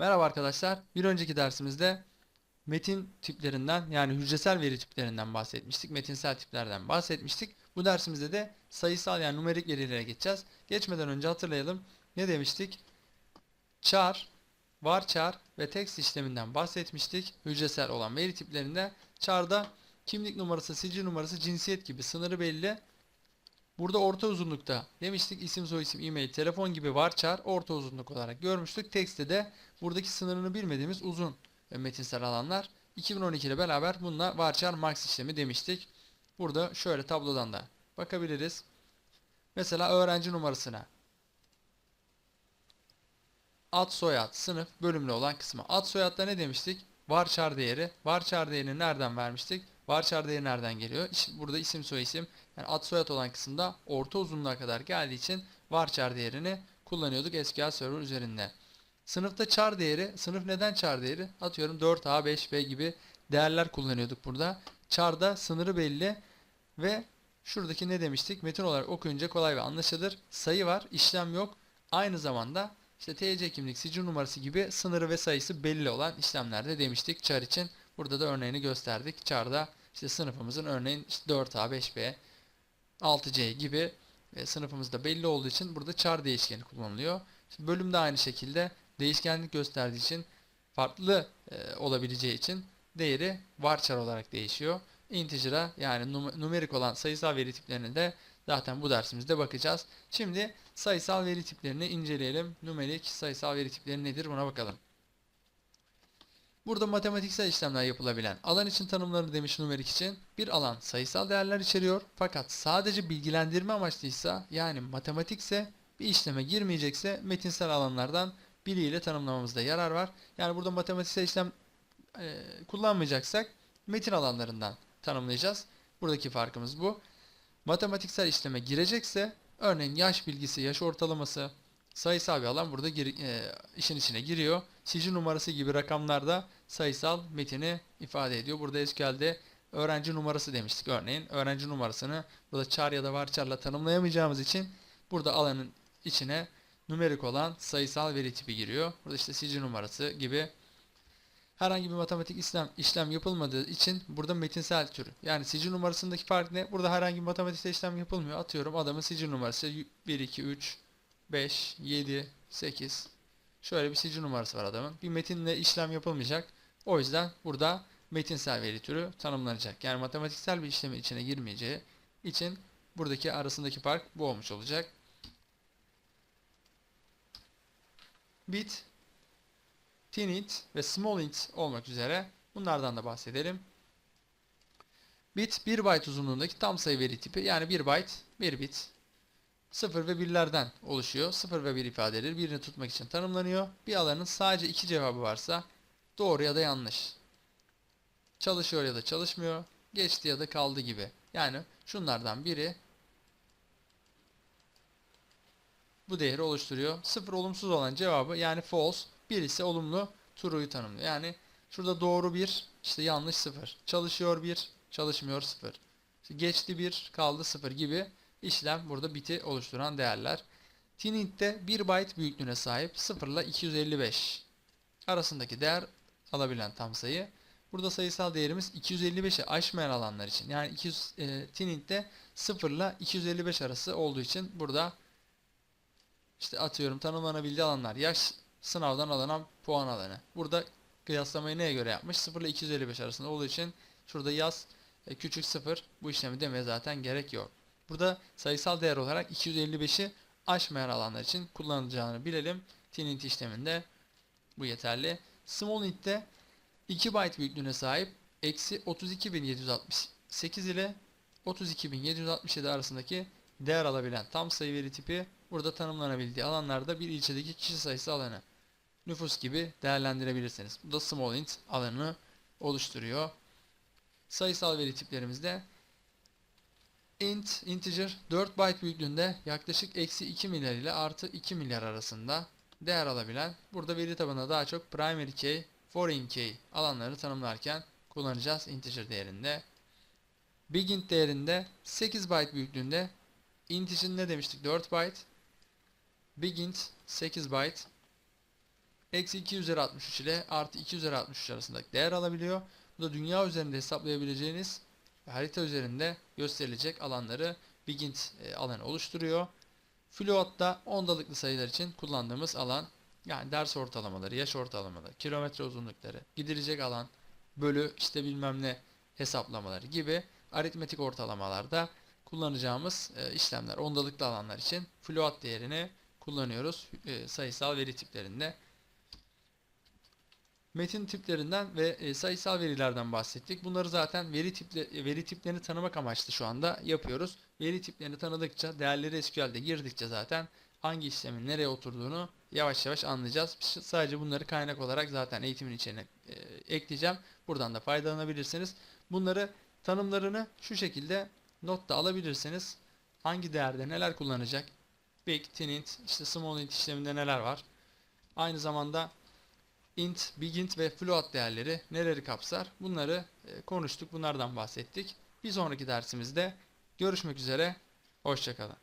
Merhaba arkadaşlar. Bir önceki dersimizde metin tiplerinden yani hücresel veri tiplerinden bahsetmiştik. Metinsel tiplerden bahsetmiştik. Bu dersimizde de sayısal yani numerik verilere geçeceğiz. Geçmeden önce hatırlayalım. Ne demiştik? Char, varchar ve text işleminden bahsetmiştik. Hücresel olan veri tiplerinde char'da kimlik numarası, sicil numarası, cinsiyet gibi sınırı belli. Burada orta uzunlukta demiştik isim soyisim e-mail telefon gibi varchar orta uzunluk olarak görmüştük. Text'te de buradaki sınırını bilmediğimiz uzun ve metinsel alanlar 2012 ile beraber bununla varchar max işlemi demiştik. Burada şöyle tablodan da bakabiliriz. Mesela öğrenci numarasına ad soyad sınıf bölümlü olan kısmı. Ad soyadda ne demiştik? Varchar değeri. Varchar değerini nereden vermiştik? Varchar değeri nereden geliyor? İşte burada isim soyisim yani ad soyad olan kısımda orta uzunluğa kadar geldiği için varchar değerini kullanıyorduk SQL Server üzerinde. Sınıfta char değeri, sınıf neden char değeri? Atıyorum 4A, 5B gibi değerler kullanıyorduk burada. Char'da sınırı belli ve şuradaki ne demiştik? Metin olarak okuyunca kolay ve anlaşılır. Sayı var, işlem yok. Aynı zamanda işte TC kimlik, sicil numarası gibi sınırı ve sayısı belli olan işlemlerde demiştik char için. Burada da örneğini gösterdik. Char'da işte sınıfımızın örneğin işte 4A, 5B, 6C gibi sınıfımızda belli olduğu için burada char değişkeni kullanılıyor. İşte bölümde aynı şekilde değişkenlik gösterdiği için farklı e, olabileceği için değeri varchar olarak değişiyor. Integer'a yani num- numerik olan sayısal veri tiplerine de zaten bu dersimizde bakacağız. Şimdi sayısal veri tiplerini inceleyelim. Numerik sayısal veri tipleri nedir buna bakalım. Burada matematiksel işlemler yapılabilen alan için tanımları demiş numerik için. Bir alan sayısal değerler içeriyor fakat sadece bilgilendirme amaçlıysa yani matematikse bir işleme girmeyecekse metinsel alanlardan biriyle tanımlamamızda yarar var. Yani burada matematiksel işlem e, kullanmayacaksak metin alanlarından tanımlayacağız. Buradaki farkımız bu. Matematiksel işleme girecekse örneğin yaş bilgisi, yaş ortalaması, sayısal bir alan burada gir, e, işin içine giriyor. Sicil numarası gibi rakamlar da sayısal metini ifade ediyor. Burada SQL'de öğrenci numarası demiştik örneğin. Öğrenci numarasını burada char ya da varchar'la tanımlayamayacağımız için burada alanın içine numerik olan sayısal veri tipi giriyor. Burada işte sicil numarası gibi herhangi bir matematik işlem, işlem yapılmadığı için burada metinsel tür. Yani sicil numarasındaki fark ne? Burada herhangi bir matematiksel işlem yapılmıyor. Atıyorum adamın sicil numarası 1, 2, 3, 5, 7, 8. Şöyle bir sicil numarası var adamın. Bir metinle işlem yapılmayacak. O yüzden burada metinsel veri türü tanımlanacak. Yani matematiksel bir işlemin içine girmeyeceği için buradaki arasındaki fark bu olmuş olacak. Bit, tinit ve small int olmak üzere bunlardan da bahsedelim. Bit 1 byte uzunluğundaki tam sayı veri tipi yani 1 byte 1 bit 0 ve 1'lerden oluşuyor. 0 ve 1 ifadeleri birini tutmak için tanımlanıyor. Bir alanın sadece iki cevabı varsa doğru ya da yanlış. Çalışıyor ya da çalışmıyor. Geçti ya da kaldı gibi. Yani şunlardan biri bu değeri oluşturuyor. 0 olumsuz olan cevabı yani false, 1 ise olumlu true'yu tanımlıyor. Yani şurada doğru 1, işte yanlış 0. Çalışıyor 1, çalışmıyor 0. İşte geçti 1, kaldı 0 gibi işlem burada biti oluşturan değerler. Tinint'te 1 byte büyüklüğüne sahip 0 ile 255 arasındaki değer alabilen tam sayı. Burada sayısal değerimiz 255'i aşmayan alanlar için. Yani 200, e, Tinint'te 0 ile 255 arası olduğu için burada işte atıyorum tanımlanabildiği alanlar yaş sınavdan alınan puan alanı. Burada kıyaslamayı neye göre yapmış? 0 ile 255 arasında olduğu için şurada yaz e, küçük 0 bu işlemi demeye zaten gerek yok. Burada sayısal değer olarak 255'i aşmayan alanlar için kullanılacağını bilelim. Tinint işleminde bu yeterli. Small int'te 2 byte büyüklüğüne sahip eksi 32.768 ile 32.767 arasındaki değer alabilen tam sayı veri tipi burada tanımlanabildiği alanlarda bir ilçedeki kişi sayısı alanı. Nüfus gibi değerlendirebilirsiniz. Bu da small int alanını oluşturuyor. Sayısal veri tiplerimizde int, integer 4 byte büyüklüğünde yaklaşık eksi 2 milyar ile artı 2 milyar arasında değer alabilen, burada veri tabanında daha çok primary key, foreign key alanları tanımlarken kullanacağız integer değerinde. Big int değerinde 8 byte büyüklüğünde int için ne demiştik 4 byte. Big int 8 byte. Eksi 2 üzeri 63 ile artı 2 üzeri 63 arasındaki değer alabiliyor. Bu da dünya üzerinde hesaplayabileceğiniz harita üzerinde gösterilecek alanları Bigint e, alanı oluşturuyor. Float da ondalıklı sayılar için kullandığımız alan. Yani ders ortalamaları, yaş ortalamaları, kilometre uzunlukları, gidilecek alan, bölü işte bilmem ne hesaplamaları gibi aritmetik ortalamalarda kullanacağımız e, işlemler. Ondalıklı alanlar için float değerini kullanıyoruz e, sayısal veri tiplerinde. Metin tiplerinden ve e, sayısal verilerden bahsettik. Bunları zaten veri tiple, e, veri tiplerini tanımak amaçlı şu anda yapıyoruz. Veri tiplerini tanıdıkça, değerleri SQL'de girdikçe zaten hangi işlemin nereye oturduğunu yavaş yavaş anlayacağız. Sadece bunları kaynak olarak zaten eğitimin içine e, ekleyeceğim. Buradan da faydalanabilirsiniz. Bunları tanımlarını şu şekilde notta alabilirsiniz. Hangi değerde neler kullanacak? Big, tinint, işte small int işleminde neler var? Aynı zamanda int, bigint ve float değerleri neleri kapsar? Bunları e, konuştuk. Bunlardan bahsettik. Bir sonraki dersimizde görüşmek üzere. Hoşçakalın.